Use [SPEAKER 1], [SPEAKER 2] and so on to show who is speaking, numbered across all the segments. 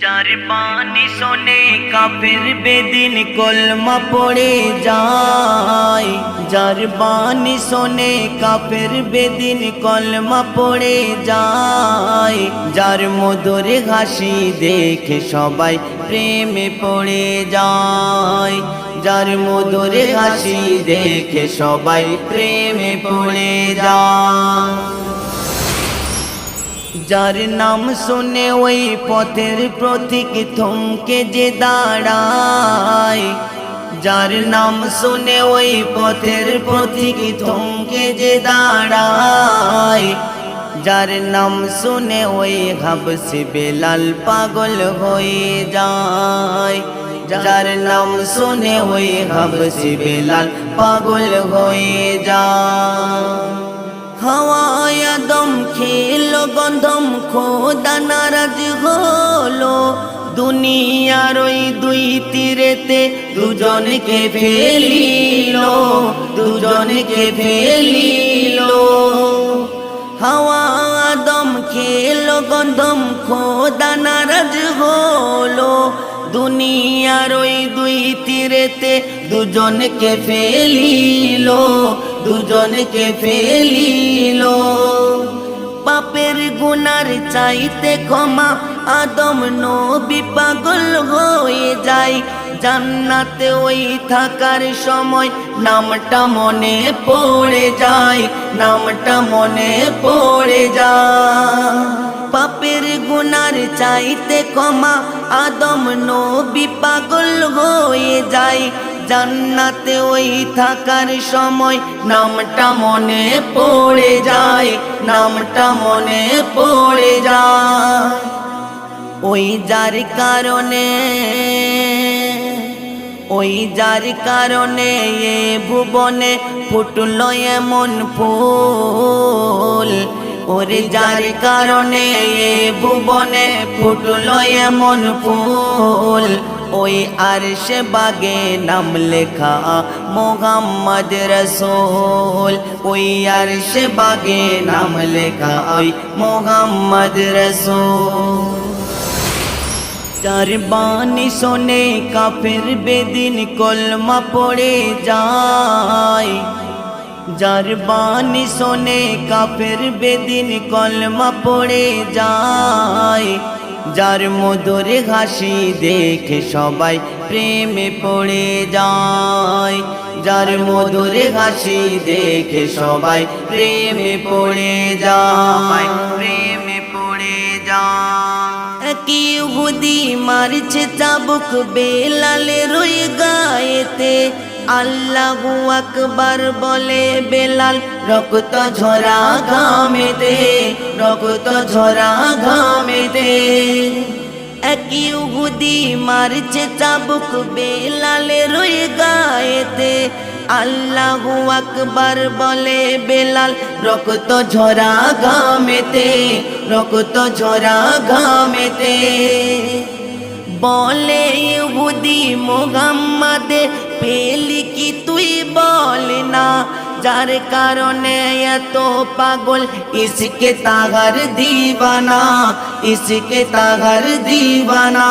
[SPEAKER 1] যার বাণী শোনে কাফের বেদিন কলমা পড়ে যায়। যার বাণী শোনে কাফের বেদিন কলমা পড়ে যায়। যার মধুর হাসি দেখে সবাই প্রেমে পড়ে যায়। যার মধুর হাসি দেখে সবাই প্রেমে পড়ে যায়। যার নাম শুনে ওই পথের প্রতীক থমকে যে দাঁড়ায়। যার নাম শুনে ওই পথের প্রতীক থমকে যে দাঁড়ায়। যার নাম শুনে ওই হাবসে বেলাল পাগল হয়ে যায়। যার নাম শুনে ওই হাবসে বেলাল পাগল হয়ে যায়। হাওয়ায় দম খেল, গন্ধম খোদা নারাজ হলো। দুনিয়ার ওই দুই তীরেতে দুজনকে ফেলিল দুজনকে ফেলিল। হাওয়া দম খেল, গন্ধম খোদা নারাজ হলো। দুনিয়ার ওই দুই তীরেতে দুজনকে ফেলিল দুজনকে ফেলিল। পাপের গুনার চাইতে ক্ষমা আদম নবী পাগল হয়ে যায়। জান্নাতে ওই থাকার সময় নামটা মনে পড়ে যায়, নামটা মনে পড়ে যায়। পাপের গুনার চাইতে ক্ষমা আদম নবী পাগল হয়ে যায়। জান্নাতে ওই থাকার সময় নামটা মনে পড়ে যায়, নামটা মনে পড়ে যায়। ওই যার কারণে, ওই যার কারণে এ ভুবনে ফুটল এমন ফুল। ওরে যার কারণে ভুবনে ফুটল এমন ফুল, ওই আর সে বাগে নাম লেখা মোহাম্মদ রসোল। ওই আর সে বাগে নাম লেখা ওই মোহাম্মদ রসোল। চার বাণী শোনে কাফের বেদিন কলমা পড়ে যায় যার বাণী শোনে কাফের বেদিন কলমা পড়ে যায়। যার মধুর হাসি দেখে সবাই প্রেমে পড়ে যায়। যার মধুর হাসি দেখে সবাই প্রেমে পড়ে যায়। প্রেমে পড়ে যায়। কি বুদি মারছে চাবুক বেলালে রই গায়েতে আল্লাহু আকবার বলে বেলাল, রক্ত ঝরা ঘামেতে, রক্ত ঝরা ঘামেতে। একই উহুদি মারছে চাবুক বেলালে রই গায়েতে। আল্লাহু আকবার বলে বেলাল, রক্ত ঝরা ঘামেতে, রক্ত ঝরা ঘামেতে। বলে ইহুদি মোহাম্মদে পেলি কি তুই বল না? যার কারণে এত পাগল, ইসকে তাগার দিবানা, ইসকে তাগার দিবানা।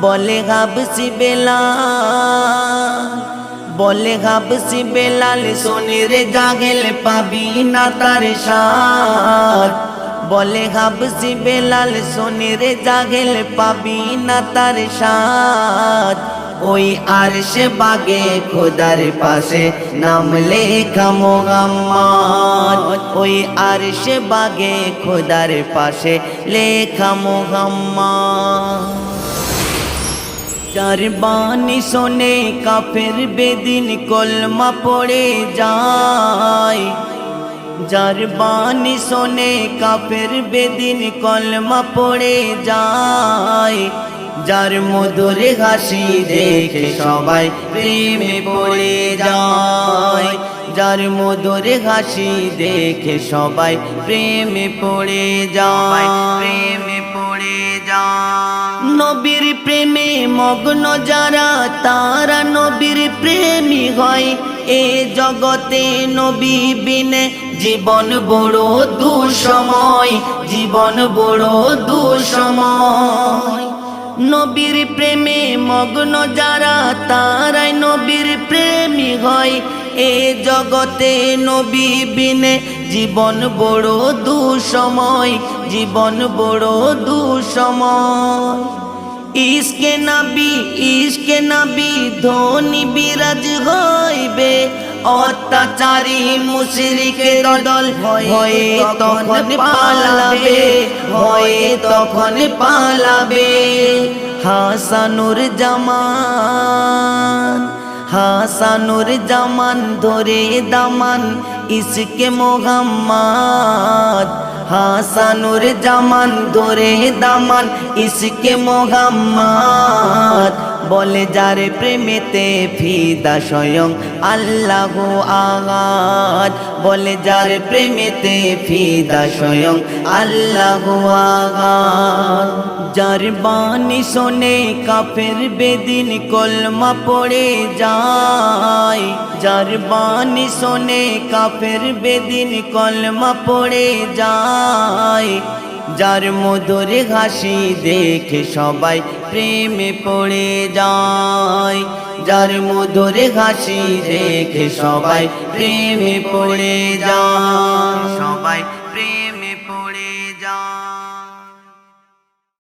[SPEAKER 1] বলে গাবসি বেলা বলে গাবসি বেলাল সোনের জাগেল পাবি না তার সাথ। বলে গাবসি বেলাল সোনের জাগেল পাবি না তার সাথ। ওই আর সে বাগে খোদার পাশে নাম লেখা মোহাম্মদ। ওই আর সে বাগে খোদার পাশে লেখা মোহাম্মদ। যার বাণী শোনে কাফের বেদিন কলমা পড়ে যায়। যার বাণী শোনে কাফের বেদিন কলমা পড়ে যায়। যার মধুর হাসি দেখে সবাই প্রেমে পড়ে যায়। যার মধুর হাসি দেখে সবাই প্রেমে পড়ে যায়। প্রেমে পড়ে যায়। নবীর প্রেমে মগ্ন যারা, তারা নবীর প্রেমী হয়। এ জগতে নবী বিনে জীবন বড় দুঃসময়, জীবন বড় দুসময়। নবীর প্রেমে মগ্ন যারা, তারাই নবীর প্রেমী হয়। এ জগতে নবী বিনে জীবন বড় দুসময়, জীবন বড় দুসময়। ইসকে নাবি ইসকে নাবি, ধনী বিরাজ হইবে। অত্যাচারী মুশরিকের দল ভয়ে তখন পালাবে, ভয়ে তখন পালাবে। হাসানুর জামান হাসানুর জামান ধরে দামান ইসকে মোহাম্মদ। হাসানুর জামান ধরে দামান ইসকে মোহাম্মদ। বলে, যারে প্রেমেতে ফিদা স্বয়ং আল্লাহ আগাদ বলে, যারে প্রেমেতে ফিদা স্বয়ং আল্লাহ আগাদ যার বাণী শোনে কাফের বেদিন কলমা পড়ে যায়। যার বাণী শোনে কাফের বেদিন কলমা পড়ে যায়। যার মধুর হাসি দেখে সবাই প্রেমে পড়ে যায়। যার মধুর হাসি দেখে সবাই প্রেমে পড়ে যায়। সবাই